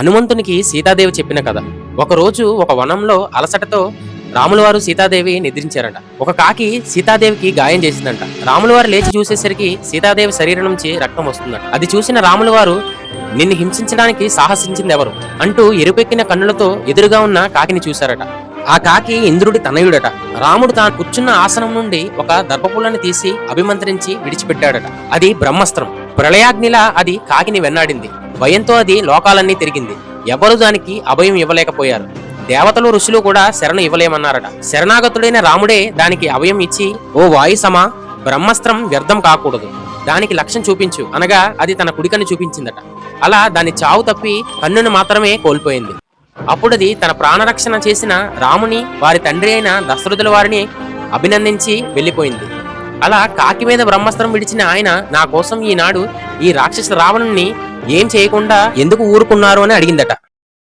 హనుమంతునికి సీతాదేవి చెప్పిన కథ. ఒకరోజు ఒక వనంలో అలసటతో రాములవారు సీతాదేవి నిద్రించారట. ఒక కాకి సీతాదేవికి గాయం చేసిందంట. రాములవారు లేచి చూసేసరికి సీతాదేవి శరీరం నుంచి రక్తం వస్తుందట. అది చూసిన రాములవారు నిన్ను హింసించడానికి సాహసించింది ఎవరు? అంటూ ఎరుపెక్కిన కన్నులతో ఎదురుగా ఉన్న కాకిని చూశారట. ఆ కాకి ఇంద్రుడి తనయుడట. రాముడు తాను కూర్చున్న ఆసనం నుండి ఒక దర్భపుల్లని తీసి అభిమంత్రించి విడిచిపెట్టాడట. అది బ్రహ్మస్త్రం. ప్రళయాగ్నిలా అది కాకిని వెన్నాడింది. భయంతో అది లోకాలన్నీ తిరిగింది. ఎవరు దానికి అభయం ఇవ్వలేకపోయారు. దేవతలు ఋషులు కూడా శరణు ఇవ్వలేమన్నారట. శరణాగతుడైన రాముడే దానికి అభయం ఇచ్చి ఓ వాయుసమా బ్రహ్మస్త్రం వ్యర్థం కాకూడదు. దానికి లక్ష్యం చూపించు. అనగా అది తన కుడికన్ను చూపించిందట. అలా దాని చావు తప్పి కన్నును మాత్రమే కోల్పోయింది. అప్పుడది తన ప్రాణరక్షణ చేసిన రాముని వారి తండ్రి అయిన దశరథుల వారిని అభినందించి వెళ్ళిపోయింది. అలా కాకి మీద బ్రహ్మాస్త్రం విడిచిన ఆయన నా కోసం ఈనాడు ఈ రాక్షస రావణుణ్ణి ఏం చేయకుండా ఎందుకు ఊరుకున్నారు అని అడిగిందట.